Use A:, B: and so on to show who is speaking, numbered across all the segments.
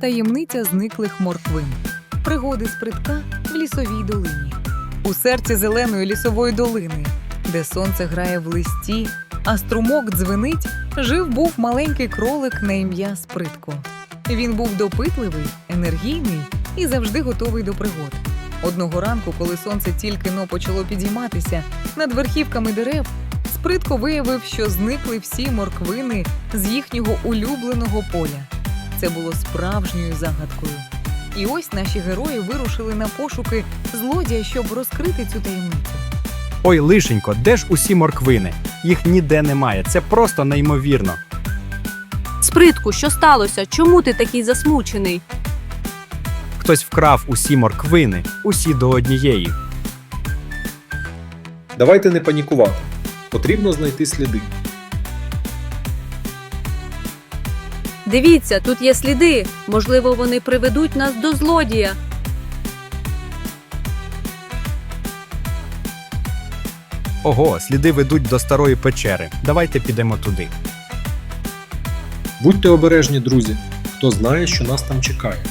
A: таємниця зниклих морквин. Пригоди спритка в лісовій долині. У серці зеленої лісової долини, де сонце грає в листі, а струмок дзвенить, жив був маленький кролик на ім'я Спритко. Він був допитливий, енергійний і завжди готовий до пригод. Одного ранку, коли сонце тільки но почало підійматися над верхівками дерев, Спритко виявив, що зникли всі морквини з їхнього улюбленого поля. Це було справжньою загадкою. І ось наші герої вирушили на пошуки злодія, щоб розкрити цю таємницю.
B: Ой, лишенько, де ж усі морквини? Їх ніде немає. Це просто неймовірно.
C: Спритку, що сталося? Чому ти такий засмучений?
B: Хтось вкрав усі морквини, усі до однієї.
D: Давайте не панікувати. Потрібно знайти сліди.
C: Дивіться, тут є сліди. Можливо, вони приведуть нас до злодія.
B: Ого, сліди ведуть до старої печери. Давайте підемо туди.
D: Будьте обережні, друзі. Хто знає, що нас там чекає.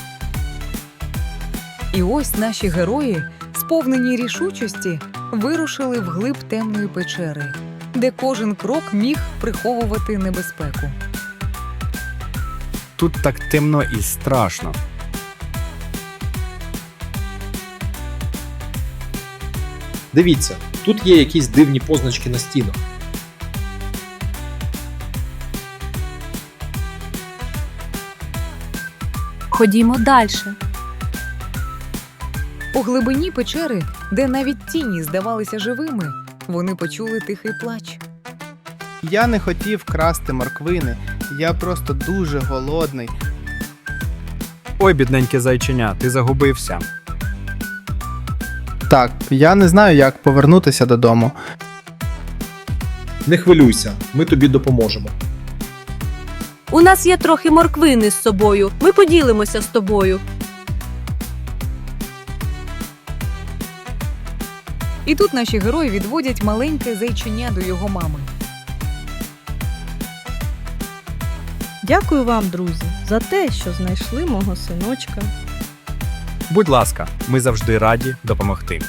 A: І ось наші герої, сповнені рішучості, вирушили вглиб темної печери, де кожен крок міг приховувати небезпеку.
B: Тут так темно і страшно.
D: Дивіться, тут є якісь дивні позначки на стінах.
C: Ходімо далі.
A: У глибині печери, де навіть тіні здавалися живими, вони почули тихий плач.
E: Я не хотів красти морквини, я просто дуже голодний.
B: Ой, бідненьке зайченя, ти загубився.
E: Так, я не знаю, як повернутися додому.
D: Не хвилюйся, ми тобі допоможемо.
C: У нас є трохи морквини з собою. Ми поділимося з тобою.
A: І тут наші герої відводять маленьке зайченя до його мами.
F: Дякую вам, друзі, за те, що знайшли мого синочка.
B: Будь ласка, ми завжди раді допомогти.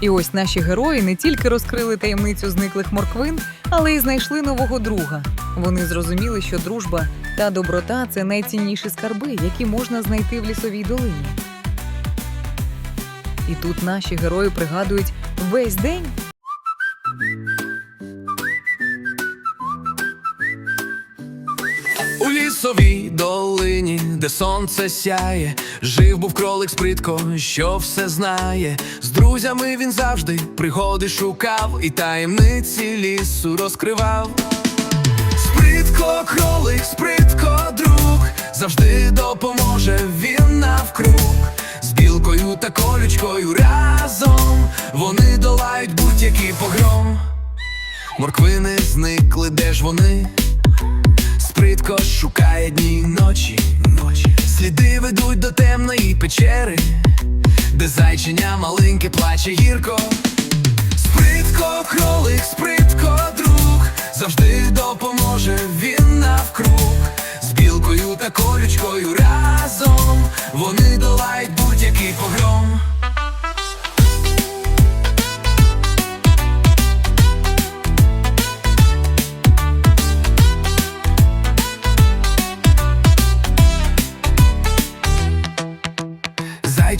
A: І ось наші герої не тільки розкрили таємницю зниклих морквин, але й знайшли нового друга. Вони зрозуміли, що дружба та доброта це найцінніші скарби, які можна знайти в лісовій долині. І тут наші герої пригадують весь день,
G: лісовій долині, де сонце сяє, жив був кролик спритко, що все знає. З друзями він завжди пригоди шукав і таємниці лісу розкривав. Спритко, кролик, спритко, друг, завжди допоможе він навкруг. З білкою та колючкою разом вони долають будь-який погром. Морквини зникли, де ж вони? Спритко шукає дні й ночі, ночі. Сліди ведуть до темної печери, де зайченя маленьке плаче гірко. Спритко, кролик, спритко, друг, завжди допоможе він навкруг. З білкою та колючкою разом вони долають будь-який погром.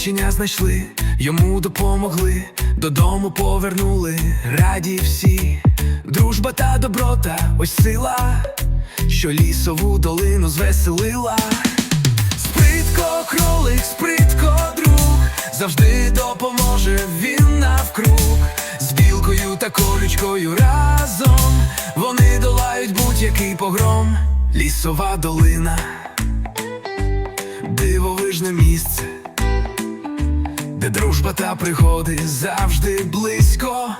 G: Зайченя знайшли, йому допомогли, додому повернули, раді всі. Дружба та доброта, ось сила, що лісову долину звеселила. Спритко, кролик, спритко, друг, завжди допоможе він навкруг. З білкою та колючкою разом вони долають будь-який погром. Лісова долина, дивовижне місце де дружба та пригоди завжди близько.